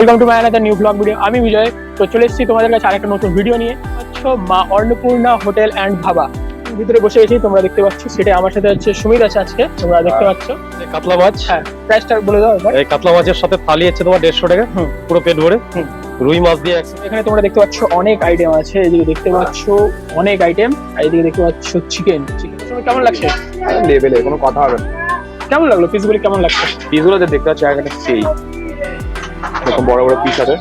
Welcome to my another new vlog video আমি বিজয়। তো চলে এসেছি তোমাদের কাছে আরেকটা নতুন ভিডিও নিয়ে। আচ্ছা মা অন্নপূর্ণা হোটেল অ্যান্ড ধাবা। ভিতরে বসে গেছি তোমরা দেখতে পাচ্ছ। সেটা আমার সাথে হচ্ছে সুমিত আছে আজকে তোমরা দেখতে পাচ্ছ। কাতলা মাছ। হ্যাঁ প্রাইসটা বলে দাও এই কাতলা মাছের সাথে থালি আছে তোমার দেড়শো টাকা। পুরো পেট ভরে। রুই মাছ দিয়ে এখানে তোমরা দেখতে পাচ্ছ অনেক আইটেম আছে। এদিকে দেখতে পাচ্ছ অনেক আইটেম আর এদিকে দেখতে পাচ্ছ চিকেন চিকেন কেমন লাগছে? লেভেলে কোনো কথা হবে না। কেমন লাগল? পিসগুলি কেমন লাগছে? পিসগুলো দেখতে পাচ্ছ এখানে সেই বড় বড় পিস আছে।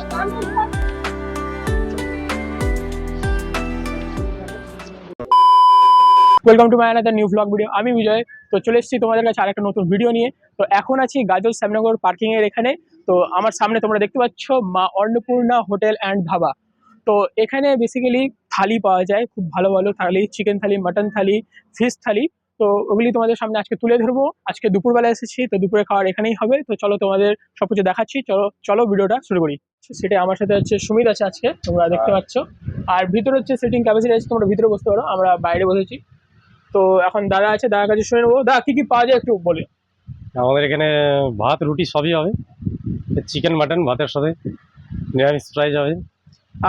Welcome to my another new vlog video আমি বিজয়। তো চলে এসেছি তোমাদের কাছে আরেকটা নতুন ভিডিও নিয়ে। তো এখন আছি গাজল শ্যামনগর পার্কিং এর এখানে। তো আমার সামনে তোমরা দেখতে পাচ্ছ মা অন্নপূর্ণা হোটেল অ্যান্ড ধাবা। তো এখানে বেসিক্যালি থালি পাওয়া যায়। খুব ভালো ভালো thali chicken thali mutton thali fish thali. তো ওগুলি তোমাদের সামনে আজকে তুলে ধরবো। আজকে দুপুরবেলা এসেছি তো দুপুরে খাওয়ার এখানেই হবে। তো চলো তোমাদের সবকিছু দেখাচ্ছি। চলো চলো ভিডিওটা শুরু করি। সেটা আমার সাথে হচ্ছে সুমিত আছে আজকে তোমরা দেখতে পাচ্ছ। আর ভিতরে হচ্ছে সিটিং ক্যাপাসিটি আছে তোমরা ভিতরে বসতে পারো আমরা বাইরে বসেছি। তো এখন দাদা আছে দাদার কাছে শুনে নেব। দাদা কি কি পাওয়া যায় একটু বলে। আমাদের এখানে ভাত রুটি সবই হবে। চিকেন মাটন ভাতের সাথে। নিরামিষ ফ্রাই হবে।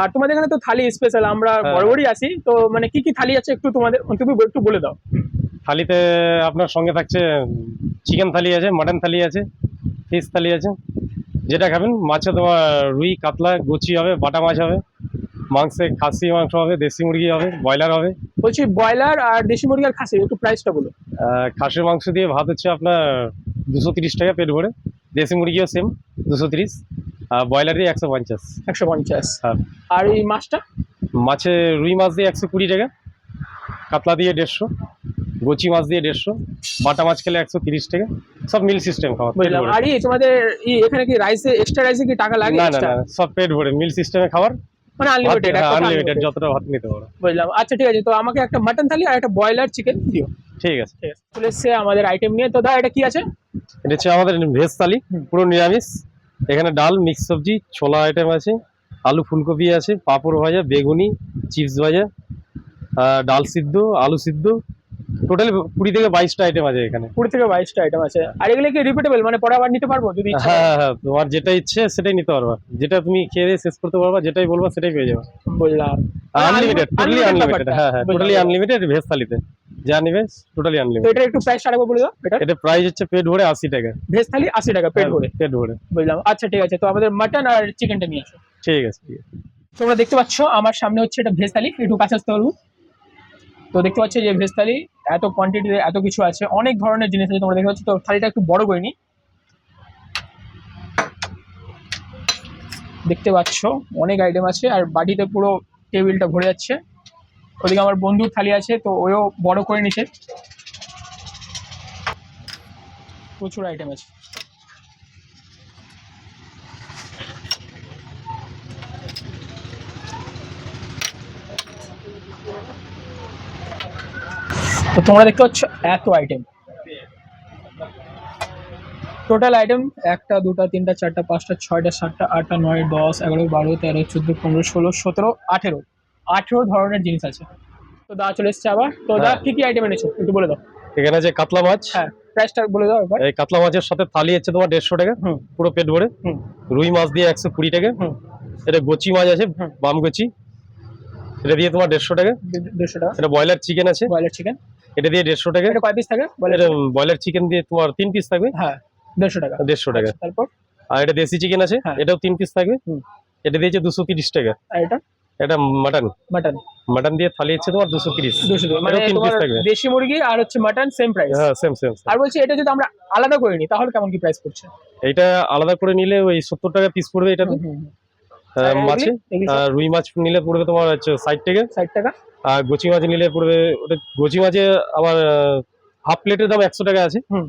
আর তোমাদের এখানে তো থালি স্পেশাল আমরা হ্যাঁ। বরাবরই আসি তো মানে কি কি থালি আছে একটু তোমাদের তুমি একটু বলে দাও। থালিতে আপনার সঙ্গে থাকছে চিকেন থালি আছে মাটন থালি আছে ফিশ থালি আছে। যেটা খাবেন মাছে তোমার রুই কাতলা গুচি হবে বাটা মাছ হবে মাংসে খাসি মাংস হবে দেশি মুরগি হবে ব্রয়লার হবে। বলছি ব্রয়লার আর দেশি মুরগি আর খাসি একটু প্রাইসটা বলো। খাসির মাংস দিয়ে ভাত হচ্ছে আপনার দুশো তিরিশ টাকা পেট ভরে দেশি মুরগিও সেম দুশো তিরিশ আর ব্রয়লার দিয়ে একশো পঞ্চাশ। একশো পঞ্চাশ। হ্যাঁ। আর এই মাছটা? মাছে রুই মাছ দিয়ে একশো কুড়ি টাকা কাতলা দিয়ে দেড়শো। গচি মাছ দিয়ে দেড়শো বাটা মাছ খেলে একশো তিরিশ টাকা। সব মিল সিস্টেম খাওয়া। আর তোমাদের এখানে কি রাইসে এক্সট্রা রাইসে কি টাকা লাগে না না না সব পেট ভরে মিল সিস্টেমে খাবার মানে আনলিমিটেড আনলিমিটেড যতটা ভাত নিতে পারো। বুঝলাম। আচ্ছা ঠিক আছে তো আমাকে একটা মাটন থালি আর একটা ব্রয়লার চিকেন দিও। ঠিক আছে। চলে এসছে আমাদের আইটেম নিয়ে। তো দা এটা কি আছে? এটা হচ্ছে আমাদের ভেজ থালি পুরো নিরামিষ। এখানে ডাল মিক্স সবজি ছোলা আইটেম আছে আলু ফুলকপি আছে পাঁপড় ভাজা বেগুনি চিপস ভাজা ডাল সিদ্ধ আলু সিদ্ধ টোটাল কুড়ি থেকে বাইশটা আইটেম আছে এখানে। কুড়ি থেকে বাইশটা আইটেম আছে। আর এগুলো কি রিপিটেবল মানে পরে আবার নিতে পারব যদি হ্যাঁ হ্যাঁ হ্যাঁ তোমার যেটা ইচ্ছে সেটাই নিতে পারবা। যেটা তুমি খেয়ে দিয়ে শেষ করতে পারবা যেটাই বলবা সেটাই পেয়ে যাবে। বুঝলাম। আনলিমিটেড টোটালি আনলিমিটেড হ্যাঁ হ্যাঁ টোটালি আনলিমিটেড ভেজ থালিতে যা নিবে টোটালি আনলিমিটেড এটা একটু প্রাইস আরেকবার বলে দাও এটা এটা প্রাইস হচ্ছে পেট ভরে আশি টাকা। ভেজ থালি আশি টাকা পেট ভরে। পেট ভরে। বুঝলাম। আচ্ছা ঠিক আছে তো আমাদের মাটন আর চিকেনটা নিয়ে আসো। ঠিক আছে ঠিক আছে। তোমরা দেখতে পাচ্ছ আমার সামনে হচ্ছে এটা ভেজ থালি একটু কাছে আসতে পারব। তো দেখতে পাচ্ছ যে ভেজ থালি, এত কোয়ান্টিটিতে এত কিছু আছে, অনেক ধরনের জিনিস আছে তোমরা দেখতে পাচ্ছ। তো থালিটা একটু বড় করে নি দেখতে পাচ্ছ, অনেক আইটেম আছে, আর বাটিতে পুরো টেবিলটা ভরে যাচ্ছে। ওদিকে আমার বন্ধুর থালি আছে, তো ওও বড় করে নিছে প্রচুর আইটেম আছে তো তোমরা দেখতে পাচ্ছ এত আইটেম টোটাল আইটেম একটা দুটা তিনটা চারটা পাঁচটা ছয়টা সাতটা আটটা নয় দশ এগারো বারো তেরো চোদ্দ পনেরো ষোলো সতেরো আঠেরো। আঠেরো ধরনের জিনিস আছে। তো দা চলে এসছে আবার। তো দা হ্যাঁ। কি কি আইটেম এনেছো? একটু বলে দাও। এখানে আছে কাতলা মাছ। হ্যাঁ প্রাইসটা বলে দাও একবার। এই কাতলা মাছের সাথে থালি হচ্ছে তোমার দেড়শো টাকা। হুম। পুরো পেট ভরে। হুম। রুই মাছ দিয়ে একশো কুড়ি টাকা। হুম। এটা গচি মাছ আছে বাম গচি। এটা দিয়ে তোমার দেড়শো টাকা। দেড়শো টাকা। এটা ব্রয়লার চিকেন আছে। ব্রয়লার চিকেন এটা দিয়ে দেড়শো টাকা। এটা কয় পিস থাকে? এটা ব্রয়লার চিকেন দিয়ে তোমার তিন পিস থাকবে। হ্যাঁ দেড়শো টাকা। দেড়শো টাকা। আচ্ছা, তারপর? আর এটা দেশি চিকেন আছে হ্যাঁ। এটাও তিন পিস থাকবে। এটা দিয়েছে দুশো তিরিশ টাকা। আর এটা? এটা মাটন মাটন মাটন দিয়ে থালি হচ্ছে তোমার দুশো তিরিশ। মানে তোমার। দেশি মুরগি আর হচ্ছে মাটন সেম প্রাইস হ্যাঁ সেম সেম আর বলছি এটা যদি আমরা আলাদা করে নিই তাহলে কেমন কি প্রাইস পড়ছে? এটা আলাদা করে নিলে ওই সত্তর টাকা পিস পড়বে আর মাছে। রুই মাছ নিলে পড়বে তোমার হচ্ছে ষাট টাকা। ষাট টাকা? আর গচি মাছ নিলে পড়বে ওটা গচি মাছে আবার হাফ প্লেটের দাম একশো টাকা আছে। হুম।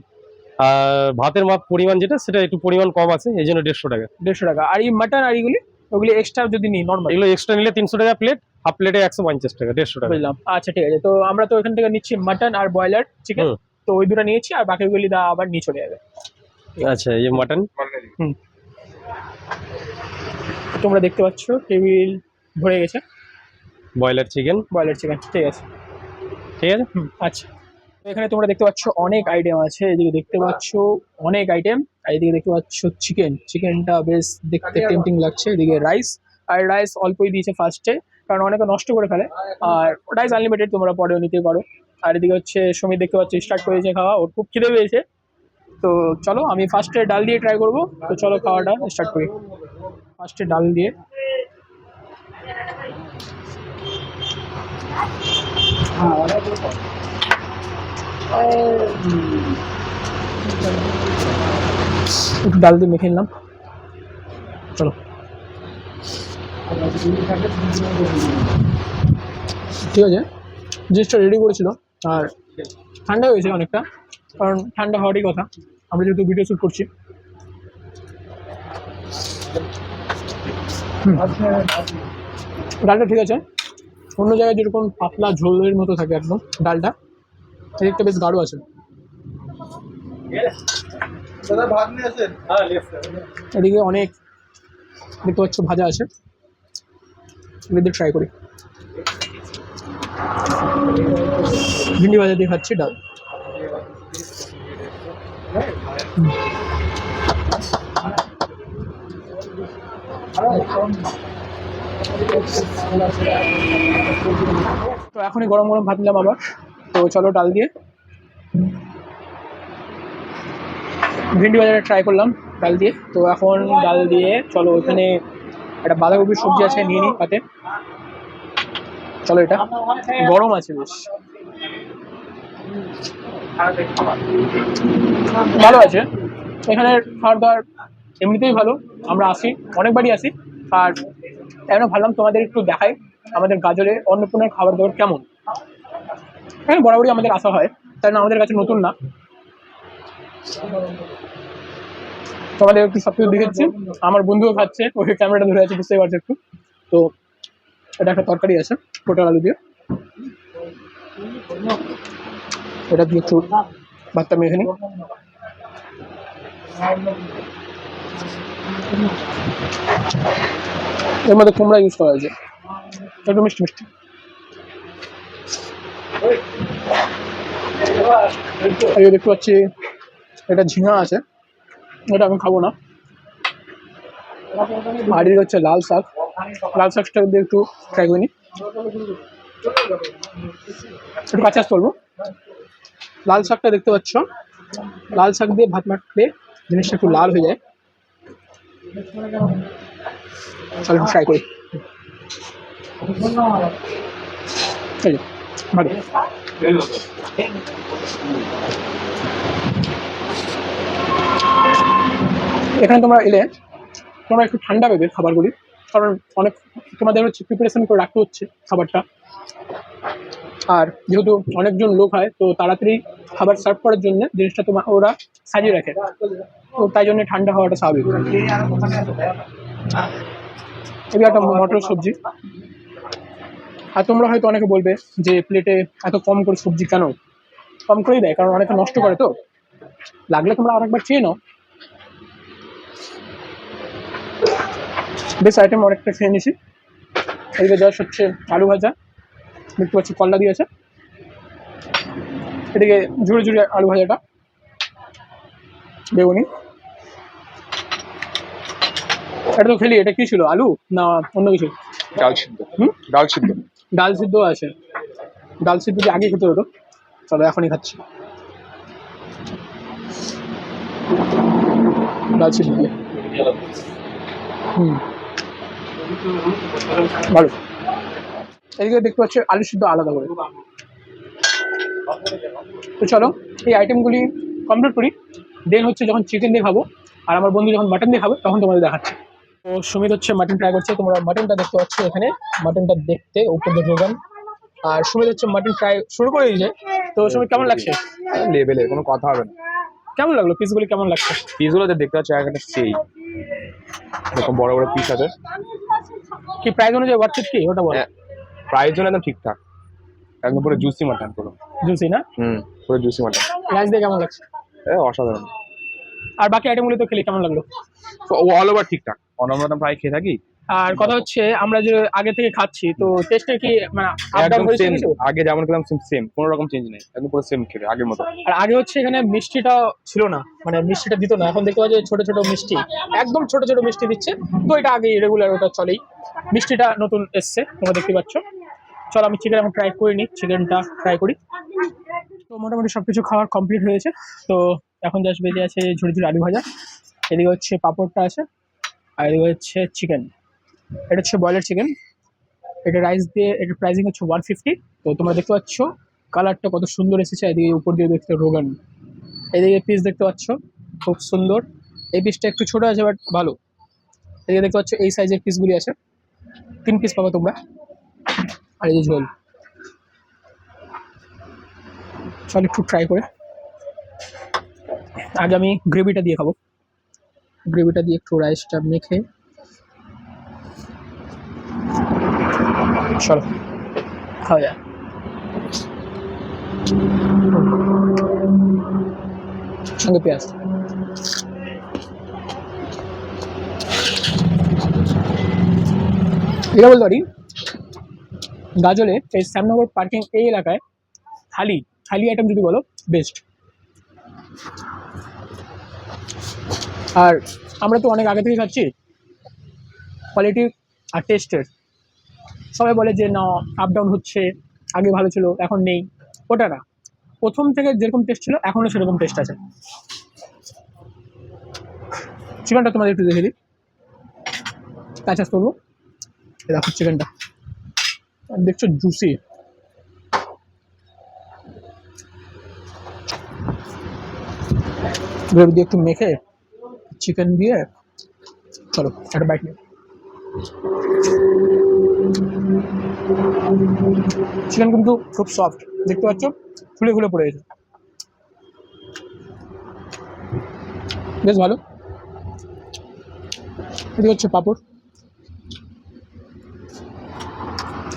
আর ভাতের মাপ পরিমাণ যেটা সেটা একটু পরিমাণ কম আছে এই জন্য দেড়শো টাকা। দেড়শো টাকা। আর এই মাটন আর এইগুলি ওগুলি এক্সট্রা যদি নিই নর্মাল এগুলো এক্সট্রা নিলে তিনশো টাকা প্লেট হাফ প্লেটে একশো পঞ্চাশ টাকা দেড়শো টাকা। বুঝলাম। আচ্ছা ঠিক আছে। তো আমরা তো এখান থেকে নিচ্ছি মাটন আর ব্রয়লার চিকেন তো ওই দুটো নিয়েছি আর বাকিগুলি দা আবার নিয়ে চলে যাবে। আচ্ছা এই মাটন তোমরা দেখতে পাচ্ছ টেবিল ভরে গেছে। Broiler chicken. ব্রয়লার চিকেন ঠিক আছে। ঠিক আছে? আচ্ছা। এখানে তোমরা দেখতে পাচ্ছ অনেক আইটেম আছে। এদিকে দেখতে পাচ্ছ অনেক আইটেম আর এদিকে দেখতে পাচ্ছ চিকেন চিকেনটা বেশ দেখতে টেম্পটিং লাগছে। এদিকে রাইস আর রাইস অল্পই দিয়েছে ফার্স্টে কারণ অনেকে নষ্ট করে ফেলে। আর রাইস আনলিমিটেড তোমরা পরেও নিতে পারো। আর এদিকে হচ্ছে সুমিত দেখতে পাচ্ছ স্টার্ট করেছে খাওয়া ওর খুব খিদে পেয়েছে। তো চলো আমি ফার্স্টে ডাল দিয়ে ট্রাই করব। তো চলো খাওয়াটা স্টার্ট করি। ফার্স্টে ডাল দিয়ে একটু ডাল দিয়ে মেখে নিলাম। চলো। ঠিক আছে। জিনিসটা রেডি করেছিল, আর ঠান্ডা হয়েছে অনেকটা, কারণ ঠান্ডা হওয়ারই কথা। আমরা যেহেতু ভিডিও শ্যুট করছি। ডালটা ঠিক আছে। অন্য জায়গায় যেরকম পাতলা ঝোলের মতো থাকে একদম ডালটা এদিকটা বেশ গাঢ় আছে। এদিকে অনেক দেখতে পাচ্ছ ভাজা আছে। এদের ট্রাই করি। ভিন্ডি ভাজা দিয়ে খাচ্ছি ডাল। হুম। তো এখনই গরম গরম ভাত নিলাম আবার। তো চলো ডাল দিয়ে। ভিন্ডি বাজারে ট্রাই করলাম ডাল দিয়ে। তো এখন ডাল দিয়ে চলো ওখানে একটা বাঁধাকপির সবজি আছে, নিয়ে নিই পাতে। চলো এটা। গরম আছে বেশ। ভালো আছে। এখানে খাওয়ার দাওয়ার এমনিতেই ভালো। আমরা আসি, অনেকবারই আসি। আর এখন ভাবলাম তোমাদের একটু দেখাই আমাদের গাজরে অন্নপূর্ণার খাবার দাবার কেমন। হ্যাঁ বরাবরই আমাদের আসা হয়, তাই না আমাদের কাছে নতুন না। তোমাদের একটু সব কিছু দেখেছি, আমার বন্ধুও খাচ্ছে ওই ক্যামেরাটা ধরে আছে, বুঝতেই পারছে একটু। তো এটা একটা তরকারি আছে, পটল আলু দিয়ে। এটা দিয়ে একটু ভাতটা মেখে নিই এর মধ্যে কুমড়া ইউজ করা হয়েছে একটু মিষ্টি মিষ্টি। দেখতে পাচ্ছি, এটা ঝিঙা আছে। এটা আমি খাব না। আর হচ্ছে লাল শাক। লাল শাকটা দিয়ে একটু ট্রাই করে নিই একটু কাছে আসতে বলব। লাল শাকটা দেখতে পাচ্ছ। লাল শাক দিয়ে ভাত মাখলে জিনিসটা একটু লাল হয়ে যায়। করি। ভালো এখানে তোমরা এলে, তোমরা একটু ঠান্ডা পাবে খাবারগুলি, কারণ অনেক, তোমাদের হচ্ছে প্রিপারেশন করে রাখতে হচ্ছে খাবারটা। আর যেহেতু অনেকজন লোক হয়, তো তাড়াতাড়ি খাবার সার্ভ করার জন্য জিনিসটা তোমার ওরা সাজিয়ে রাখে। তো তাই জন্য ঠান্ডা হওয়াটা স্বাভাবিক। এবার একটা মটর সবজি। আর তোমরা হয়তো অনেকে বলবে যে প্লেটে এত কম করে সবজি কেন? কম করেই দেয়, কারণ অনেকে নষ্ট করে তো। লাগলে তোমরা আরেকবার চেয়ে নাও। বেশ আইটেম অনেকটা খেয়ে নিছি এদিকে জাস্ট হচ্ছে আলু ভাজা। দেখতে পাচ্ছি কল্লা দিয়েছে এদিকে ঝুড়ে ঝুড়ে আলু ভাজাটা। বেগুনি। এটা তো খেলি এটা কি ছিল? আলু? না অন্য কিছু? ডাল সিদ্ধ। হুম? ডাল সিদ্ধ। ডাল সিদ্ধ আছে। ডাল সিদ্ধ আগে খেতে হতো। চলো এখনই খাচ্ছি। ডাল সিদ্ধ দিয়ে। হুম। ভালো। এদিকে দেখতে পাচ্ছি আলু সিদ্ধ আলাদা করে। তো চলো এই আইটেমগুলি কমপ্লিট করি। দেন হচ্ছে যখন চিকেন দিয়ে খাব আর আমার বন্ধু যখন মাটন দিয়ে খাবে তখন তোমাদের দেখাচ্ছি। তো সুমিত হচ্ছে মাটন ট্রাই করছে তোমরা মাটনটা দেখতে পাচ্ছ এখানে। মাটনটা দেখতে উপর দিয়ে ভোগান আর সুমিত হচ্ছে মাটন ট্রাই শুরু করে দিয়েছে। তো সুমিত কেমন লাগছে? লেভেলে কোনো কথা হবে না। কেমন লাগল? পিসগুলি কেমন লাগছে? পিসগুলো যে দেখতে পাচ্ছি একটা সেই এরকম বড় বড় পিস আছে। কি প্রাইস অনুযায়ী ওয়ার্থ কি? ওটা বল। প্রাইস জন্য একদম ঠিকঠাক। একদম পুরো জুসি মাটন পুরো। জুসি না? হুম পুরো জুসি মাটন রাইস দিয়ে কেমন লাগছে? এ অসাধারণ। আর বাকি আইটেমগুলি তো খেলে কেমন লাগল? অল ওভার ঠিকঠাক। অন্নপ্রসাদ প্রায় খেয়ে থাকি। আর কথা হচ্ছে আমরা যে আগে থেকে খাচ্ছি তো টেস্টে কি মানে একদম আগে যেমন খেলাম সেম সেম কোনো রকম চেঞ্জ নেই। একদম পুরো সেম খেলে আগের মতো। আর আগে হচ্ছে এখানে মিষ্টিটা ছিল না মানে মিষ্টিটা দিত না। এখন দেখতে পাচ্ছি ছোট ছোট মিষ্টি একদম ছোট ছোট মিষ্টি দিচ্ছে। তো এটা আগে রেগুলার ওটা চলেই। মিষ্টিটা নতুন এসছে তোমরা দেখতে পাচ্ছ। চলো আমি চিকেন এখন ট্রাই করে নিই চিকেনটা ট্রাই করি। তো মোটামুটি সব কিছু খাওয়ার কমপ্লিট হয়েছে। তো এখন জাস্ট বেজে আছে ঝুড়ি ঝুড়ি আলু ভাজা। এদিকে হচ্ছে পাঁপড়টা আছে। আর হচ্ছে চিকেন এটা হচ্ছে বয়লার চিকেন এটা রাইস দিয়ে, এটা প্রাইসিং হচ্ছে ওয়ান ফিফটি তো তোমরা দেখতে পাচ্ছ কালারটা কত সুন্দর এসেছে। এদিকে উপর দিয়ে দেখতে রোগান। এদিকে পিস দেখতে পাচ্ছ, খুব সুন্দর। এই পিসটা একটু ছোট আছে বাট ভালো। এদিকে দেখতে পাচ্ছ, এই সাইজের পিসগুলি আছে। তিন পিস পাবো তোমরা। আর এই যে ঝোল। চল একটু ট্রাই করে। আগে আমি গ্রেভিটা দিয়ে খাব। গ্রেভিটা দিয়ে একটু রাইসটা মেখে। চলো। খাওয়া যায় সঙ্গে পেঁয়াজ। এটা বলতে পারি গাজলে এই শ্যামনগর পার্কিং এই এলাকায় থালি থালি আইটেম যদি বলো বেস্ট আর আমরা তো অনেক আগে থেকে খাচ্ছি। কোয়ালিটি আর টেস্টের সবাই বলে যে, না আপ ডাউন হচ্ছে, আগে ভালো ছিল, এখন নেই। ওটা না। প্রথম থেকে যেরকম টেস্ট ছিল, এখনও সেরকম টেস্ট আছে। চিকেনটা তোমাদের একটু দেখে দিই। কাঁচা করব দেখো চিকেনটা। দেখছ জুসি গ্রেভি দিয়ে একটু মেখে চিকেন দিয়ে চলো, একটা বাইট নিয়ে চিকেন কিন্তু খুব সফট দেখতে পাচ্ছ? খুলে খুলে পড়ে গেছে। বেশ ভালো। এদিকে হচ্ছে পাপড়।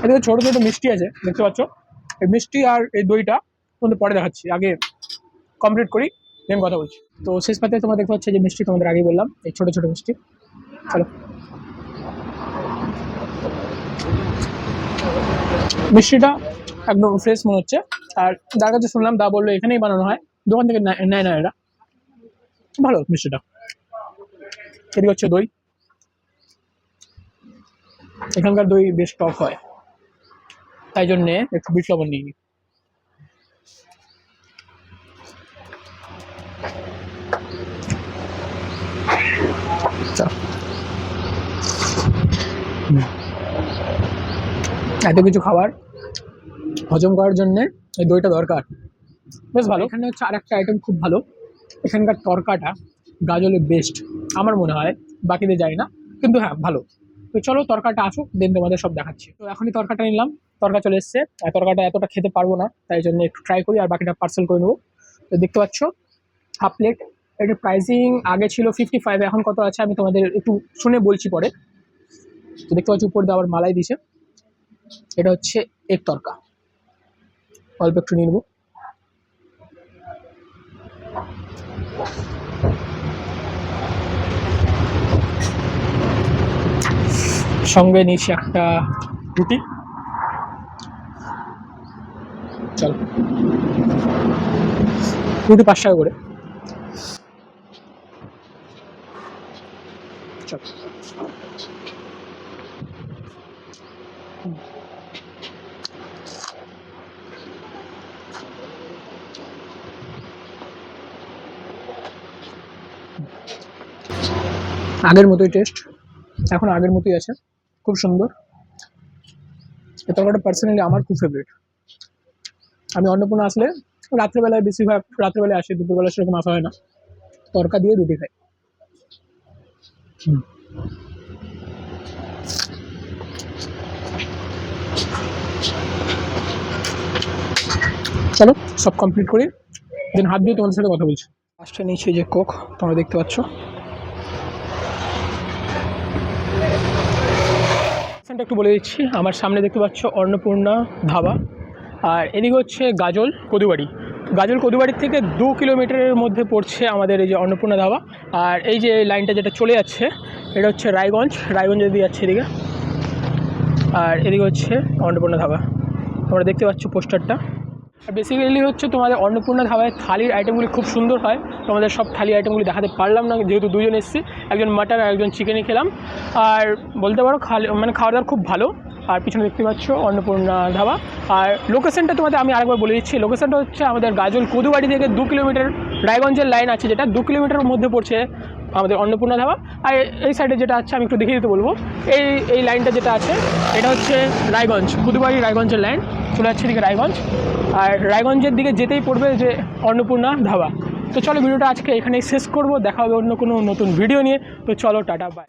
এদিকে ছোটো ছোটো মিষ্টি আছে, দেখতে পাচ্ছ? এই মিষ্টি আর এই দইটা তোমাদের পরে দেখাচ্ছি। আগে কমপ্লিট করি। দেন কথা বলছি। তো শেষ পাতে তোমরা দেখতে পাচ্ছ যে মিষ্টি তোমাদের আগে বললাম, এই ছোটো ছোটো মিষ্টি। চলো। মিষ্টিটা একদম ফ্রেশ মনে হচ্ছে। আর যার কাছে শুনলাম দা বলল এখানেই বানানো হয়, দোকান থেকে নেয় না এরা। ভালো মিষ্টিটা। এদিকে হচ্ছে দই। এখানকার দই বেশ টক হয়। তাই জন্যে একটু বিট নিয়ে নিই। এত কিছু খাবার, হজম করার জন্যে এই দইটা দরকার। বেশ ভালো। এখানে হচ্ছে আর একটা আইটেম খুব ভালো। এখানকার তরকাটা গাজলের বেস্ট আমার মনে হয়। বাকিদের জানি না, কিন্তু হ্যাঁ ভালো। তো চলো তরকাটা আসুক দেন তোমাদের সব দেখাচ্ছি। তো এখনই তরকাটা নিলাম। তরকা চলে এসছে। আর তরকাটা এতটা খেতে পারব না, তাই জন্য একটু ট্রাই করি, আর বাকিটা পার্সেল করে নেব। তো দেখতে পাচ্ছ হাফ প্লেট এটার প্রাইসিং আগে ছিল ফিফটি ফাইভ এখন কত আছে আমি তোমাদের একটু শুনে বলছি পরে। তো দেখতে পাচ্ছি উপর দিয়ে আবার মালাই দিছে। এটা হচ্ছে এক তরকা। অল্প একটু নিয়ে নেব। সঙ্গে নিয়েছি একটা রুটি। চল। রুটি পাঁচ টাকা করে। আগের মতোই টেস্ট এখন আগের মতোই আছে। খুব সুন্দর। এই তরকারিটা পার্সোনালি আমার খুব ফেভারিট আমি অন্নপূর্ণা আসলে রাত্রেবেলায় বেশিরভাগ রাত্রেবেলায় আসি দুপুরবেলা সেরকম আসা হয় না। তরকা দিয়ে রুটি খাই। চলো সব কমপ্লিট করি। দেন হাত দিয়ে তোমাদের সাথে কথা বলছি। লাস্টে নিচে যে কোক তোমরা দেখতে পাচ্ছ। একটু বলে দিচ্ছি আমার সামনে দেখতে পাচ্ছ অন্নপূর্ণা ধাবা। আর এদিকে হচ্ছে গাজল কদুবাড়ি গাজল কদুবাড়ির থেকে দু কিলোমিটারের মধ্যে পড়ছে আমাদের এই যে অন্নপূর্ণা ধাবা। আর এই যে লাইনটা যেটা চলে যাচ্ছে, এটা হচ্ছে রায়গঞ্জ। রায়গঞ্জ যদি যাচ্ছে এদিকে। আর এদিকে হচ্ছে অন্নপূর্ণা ধাবা। তোমরা দেখতে পাচ্ছ পোস্টারটা। আর বেসিক্যালি হচ্ছে তোমাদের অন্নপূর্ণা ধাবায় থালির আইটেমগুলি খুব সুন্দর হয়। তোমাদের সব থালি আইটেমগুলি দেখাতে পারলাম না, যেহেতু দুজন এসেছি। একজন মাটন আর একজন চিকেনই খেলাম। আর বলতে পারো, খালি মানে খাওয়া দাওয়ার খুব ভালো। আর পিছনে দেখতে পাচ্ছ অন্নপূর্ণা ধাবা। আর লোকেশনটা তোমাদের আমি আরেকবার বলে দিচ্ছি। লোকেশনটা হচ্ছে আমাদের গাজল কদুবাড়ি থেকে দু কিলোমিটার রায়গঞ্জের লাইন আছে যেটা দু কিলোমিটারের মধ্যে পড়ছে আমাদের অন্নপূর্ণা ধাবা। আর এই সাইডে যেটা আছে আমি একটু দেখিয়ে দিতে বলব। এই এই লাইনটা যেটা আছে, এটা হচ্ছে রায়গঞ্জ কুদুবাড়ি রায়গঞ্জের লাইন চলে যাচ্ছে এদিকে রায়গঞ্জ। আর রায়গঞ্জের দিকে যেতেই পড়বে যে অন্নপূর্ণা ধাবা। তো চলো ভিডিওটা আজকে এখানেই শেষ করব। দেখা হবে অন্য কোনো নতুন ভিডিও নিয়ে। তো চলো, টাটা বাই